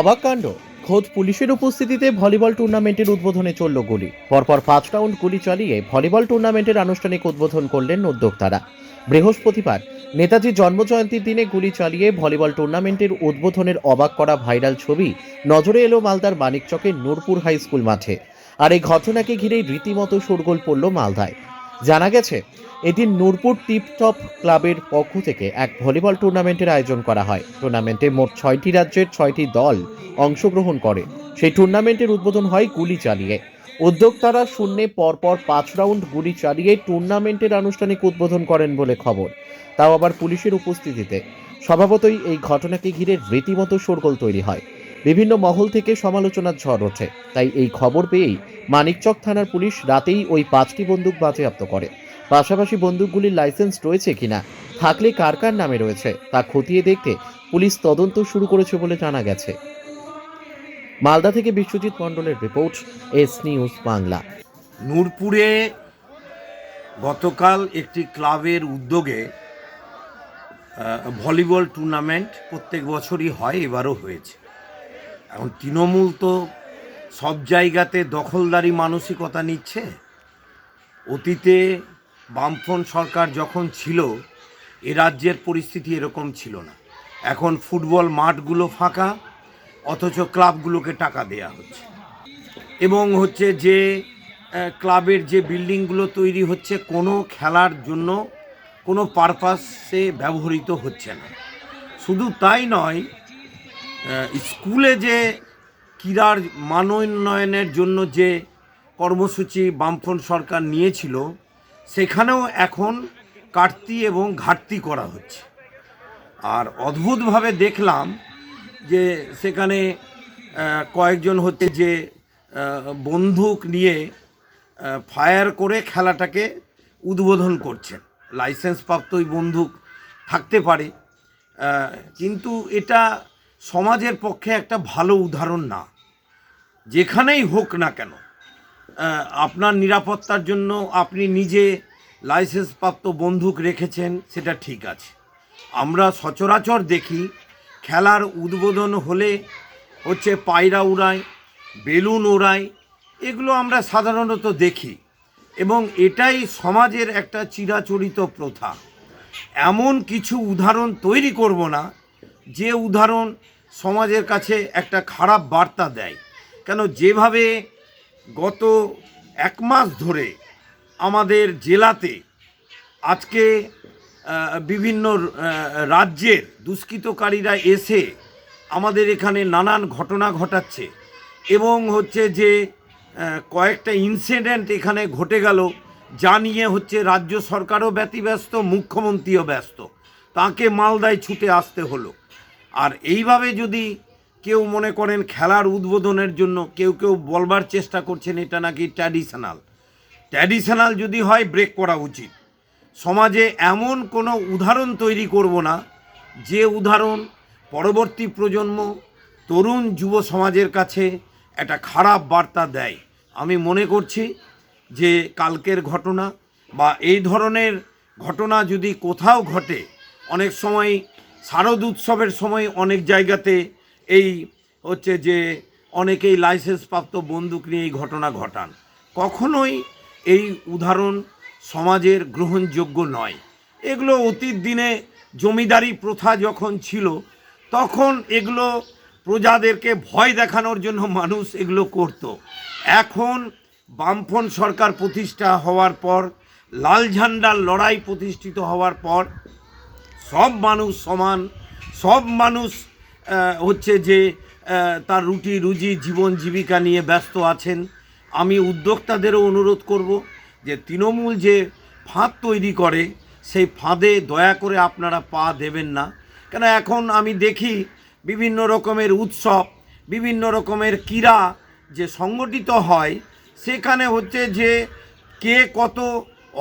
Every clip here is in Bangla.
অবাক কাণ্ড। খোদ পুলিশের উপস্থিতিতে ভলিবল টুর্নামেন্টের উদ্বোধনে চলল গুলি। পরপর পাঁচ রাউন্ড গুলি চালিয়ে ভলিবল টুর্নামেন্টের আনুষ্ঠানিক উদ্বোধন করলেন উদ্যোক্তারা। বৃহস্পতিবার নেতাজির জন্মজয়ন্তীর দিনে গুলি চালিয়ে ভলিবল টুর্নামেন্টের উদ্বোধনের অবাক করা ভাইরাল ছবি নজরে এলো মালদার মানিকচকের নূরপুর হাই স্কুল মাঠে। আর এই ঘটনাকে ঘিরেই রীতিমতো শোরগোল পড়ল মালদায়। জানা গেছে এদিন নূরপুর টিপটপ ক্লাবের পক্ষ থেকে এক ভলিবল টুর্নামেন্টের আয়োজন করা হয়। টুর্নামেন্টে মোট ছয়টি রাজ্যের ছয়টি দল অংশগ্রহণ করে। সেই টুর্নামেন্টের উদ্বোধন হয় গুলি চালিয়ে। উদ্যোক্তারা শূন্যে পরপর পাঁচ রাউন্ড গুলি চালিয়ে টুর্নামেন্টের আনুষ্ঠানিক উদ্বোধন করেন বলে খবর। তাও আবার পুলিশের উপস্থিতিতে। স্বভাবতই এই ঘটনাকে ঘিরে রীতিমতো শোরগোল তৈরি হয়। বিভিন্ন মহল থেকে সমালোচনার ঝড় ওঠে। তাই এই খবর পেয়েই মানিকচক থানার পুলিশ রাতেই ওই পাঁচটি বন্দুক বাজেয়াপ্ত করে। পাশাপাশি বন্দুকগুলির লাইসেন্স রয়েছে কিনা, থাকলে কার কার নামে রয়েছে, তা খতিয়ে দেখতে পুলিশ তদন্ত শুরু করেছে বলে জানা গেছে। মালদা থেকে বিশ্বজিৎ মণ্ডলের রিপোর্ট, এস নিউজ বাংলা। নূরপুরে গতকাল একটি ক্লাবের উদ্যোগে ভলিবল টুর্নামেন্ট প্রত্যেক বছরই হয়, এবারও হয়েছে। এখন তৃণমূল তো সব জায়গাতে দখলদারি মানসিকতা নিচ্ছে। অতীতে বামফ্রন্ট সরকার যখন ছিল, এ রাজ্যের পরিস্থিতি এরকম ছিল না। এখন ফুটবল মাঠগুলো ফাঁকা, অথচ ক্লাবগুলোকে টাকা দেয়া হচ্ছে। এবং হচ্ছে যে ক্লাবের যে বিল্ডিংগুলো তৈরি হচ্ছে, কোনো খেলার জন্য কোনো পারপাসে ব্যবহৃত হচ্ছে না। শুধু তাই নয় স্কুলে যে ক্রীড়ার মানোন্নয়নের জন্য যে কর্মসূচি বামফ্রন্ট সরকার নিয়েছিল, সেখানেও এখন কাটতি এবং ঘাটতি করা হচ্ছে। আর অদ্ভুতভাবে দেখলাম যে সেখানে কয়েকজন হচ্ছে যে বন্দুক নিয়ে ফায়ার করে খেলাটাকে উদ্বোধন করছেন। লাইসেন্স প্রাপ্ত ওই বন্দুক থাকতে পারে। কিন্তু এটা সমাজের পক্ষে একটা ভালো উদাহরণ না। যেখানেই হোক না কেন আপনার নিরাপত্তার জন্য আপনি নিজে লাইসেন্সপ্রাপ্ত বন্দুক রেখেছেন, সেটা ঠিক আছে। আমরা সচরাচর দেখি, খেলার উদ্বোধন হলে হচ্ছে পায়রা উড়ায়, বেলুন ওড়ায়, এগুলো আমরা সাধারণত দেখি। এবং এটাই সমাজের একটা চিরাচরিত প্রথা। এমন কিছু উদাহরণ তৈরি করব না, যে উদাহরণ সমাজের কাছে একটা খারাপ বার্তা দেয়। কেন যেভাবে গত এক মাস ধরে আমাদের জেলাতে আজকে বিভিন্ন রাজ্যের দুষ্কৃতকারীরা এসে আমাদের এখানে নানান ঘটনা ঘটাচ্ছে এবং হচ্ছে যে কয়েকটা ইনসিডেন্ট এখানে ঘটে গেল যা নিয়ে হচ্ছে রাজ্য সরকারও ব্যতিব্যস্ত, মুখ্যমন্ত্রীও ব্যস্ত। তাকে মালদায় ছুটে আসতে হলো। আর এইভাবে যদি কেউ মনে করেন খেলার উদ্বোধনের জন্য কেউ কেউ বলবার চেষ্টা করছেন, এটা নাকি ট্র্যাডিশনাল ট্র্যাডিশনাল যদি হয় ব্রেক করা উচিত। সমাজে এমন কোনো উদাহরণ তৈরি করব না, যে উদাহরণ পরবর্তী প্রজন্ম তরুণ যুব সমাজের কাছে একটা খারাপ বার্তা দেয়। আমি মনে করছি যে কালকের ঘটনা বা এই ধরনের ঘটনা যদি কোথাও ঘটে, অনেক সময় শারদ উৎসবের সময় অনেক জায়গাতে এই হচ্ছে যে অনেকেই লাইসেন্স প্রাপ্ত বন্দুক নিয়ে এই ঘটনা ঘটান। কখনোই এই উদাহরণ সমাজের গ্রহণযোগ্য নয়। এগুলো অতীত দিনে জমিদারি প্রথা যখন ছিল, তখন এগুলো প্রজাদেরকে ভয় দেখানোর জন্য মানুষ এগুলো করত। এখন বামফন সরকার প্রতিষ্ঠা হওয়ার পর, লাল ঝান্ডার লড়াই প্রতিষ্ঠিত হওয়ার পর সব মানুষ সমান, সব মানুষ হচ্ছে যে তার রুটি, রুজি, জীবন, জীবিকা নিয়ে ব্যস্ত আছেন। আমি উদ্যোক্তাদেরও অনুরোধ করব যে তৃণমূল যে ফাঁদ তৈরি করে, সেই ফাঁদে দয়া করে আপনারা পা দেবেন না। কেন এখন আমি দেখি বিভিন্ন রকমের উৎসব, বিভিন্ন রকমের ক্রীড়া যে সংগঠিত হয়, সেখানে হচ্ছে যে কে কত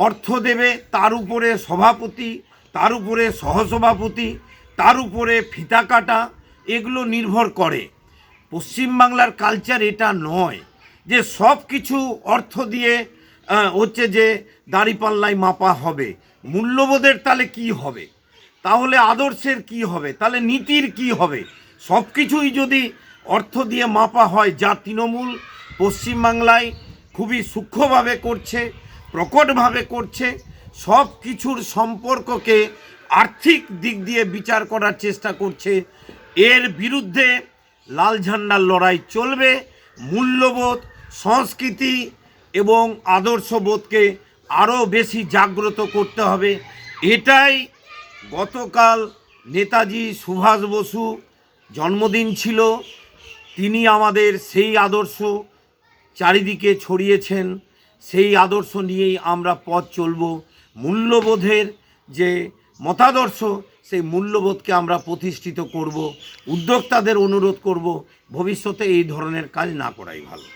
অর্থ দেবে, তার উপরে সভাপতি তার উপরে সহসভাপতি, তার উপরে ফিতা কাটা, এগুলো নির্ভর করে। পশ্চিমবাংলার কালচার এটা নয় যে সব কিছু অর্থ দিয়ে হচ্ছে যে দাড়িপাল্লায় মাপা হবে। মূল্যবোধের তাহলে কি হবে? তাহলে আদর্শের কি হবে? তাহলে নীতির কি হবে? সব কিছুই যদি অর্থ দিয়ে মাপা হয়, যা তৃণমূল পশ্চিমবাংলায় খুবই সূক্ষ্মভাবে করছে, প্রকটভাবে করছে সব কিছুর সম্পর্ককে আর্থিক দিক দিয়ে বিচার করার চেষ্টা করছে। এর বিরুদ্ধে লাল ঝান্ডার লড়াই চলবে। মূল্যবোধ, সংস্কৃতি এবং আদর্শবোধকে আরও বেশি জাগ্রত করতে হবে। এটাই গতকাল নেতাজি সুভাষ বসু জন্মদিন ছিল। তিনি আমাদের সেই আদর্শ চারিদিকে ছড়িয়েছেন। সেই আদর্শ নিয়েই আমরা পথ চলব। মূল্যবোধের যে মতাদর্শ, সেই মূল্যবোধকে আমরা প্রতিষ্ঠিত করব, উদ্যোক্তাদের অনুরোধ করব, ভবিষ্যতে এই ধরনের কাজ না করাই ভালো।